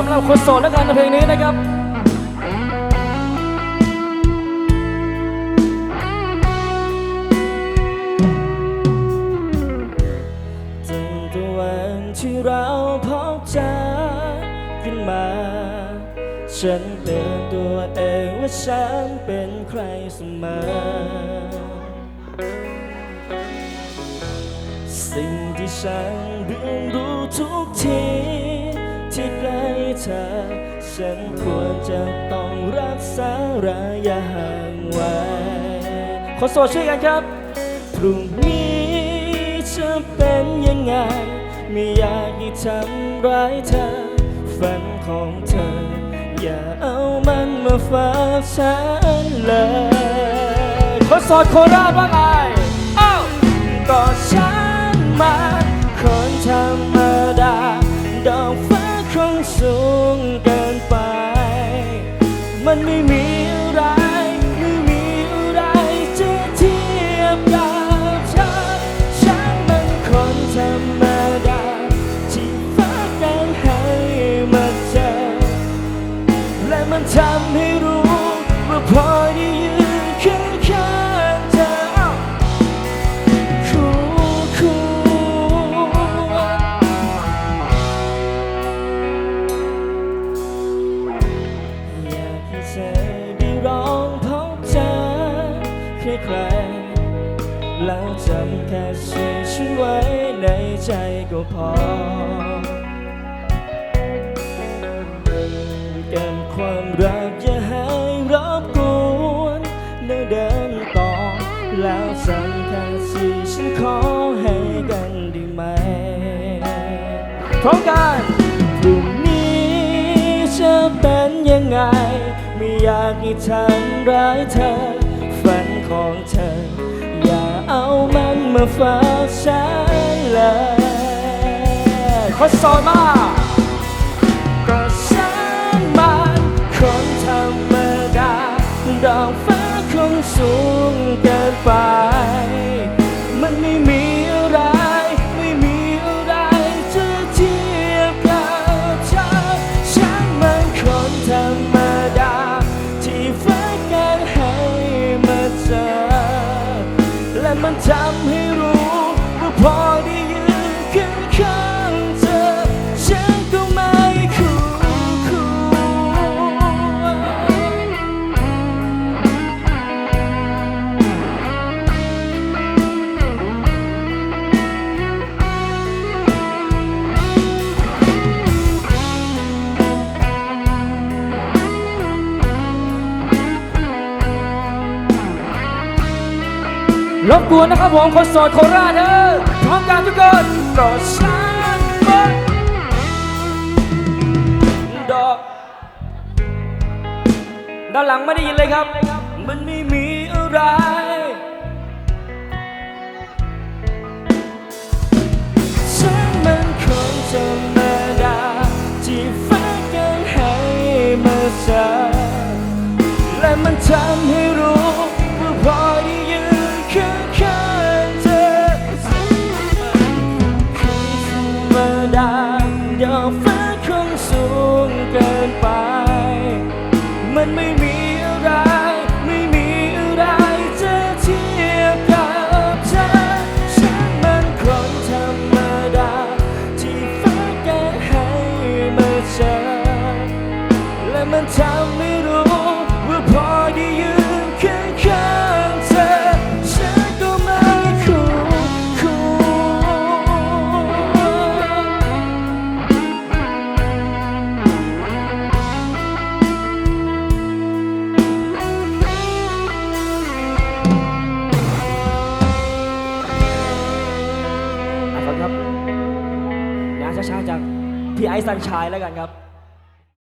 สำหรับคนโสดแล้วกันในเพลงนี้นะครับตั้งแต่วันที่เราพบเจอขึ้นมา ฉันเตือนตัวเองว่าฉันเป็นใครเสมอสิ่งที่ฉันเรียนรู้ทุกทีที่ใกล้ เธอ ฉันควรจะต้องรักษาระยะห่างไว้ขอโสดช่วยกันครับ พรุ่งนี้จะเป็นยังไง ไม่อยากให้ทำร้ายเธอ ฝันของเธอ อย่าเอามันมาฝากฉันเลยคนโสดโคราชว่าไง ใครๆแล้วจำแค่ชื่อฉันไว้ในใจก็พอเก็บความรักอย่าให้รบกวนแล้วเดินต่อ แล้วสำคัญสิ่ฉันขอให้กันได้ไหมพร้อมกันพรุ่งนี้จะเป็นยังไง ไม่อยากให้ทำร้ายเธอ ของเธอ อย่าเอามันมาฝากฉันเลยคนโสดมากก็ฉันมันคนธรรมดาดอกฟ้าคงสูงเกินไป ทำ รบกวนนะครับผมคนโสดโคราชเด้อพร้อมกันทุกคนก็ฉันมันดอกด้านหลังไม่ได้ยินเลยครับ มันไม่มีอะไร ฉันมันคนธรรมดาที่ฟ้ากันให้มาเจอและมันทำให้รู้ มันไม่มีอะไร พี่ไอซ์สันชายแล้วกันครับ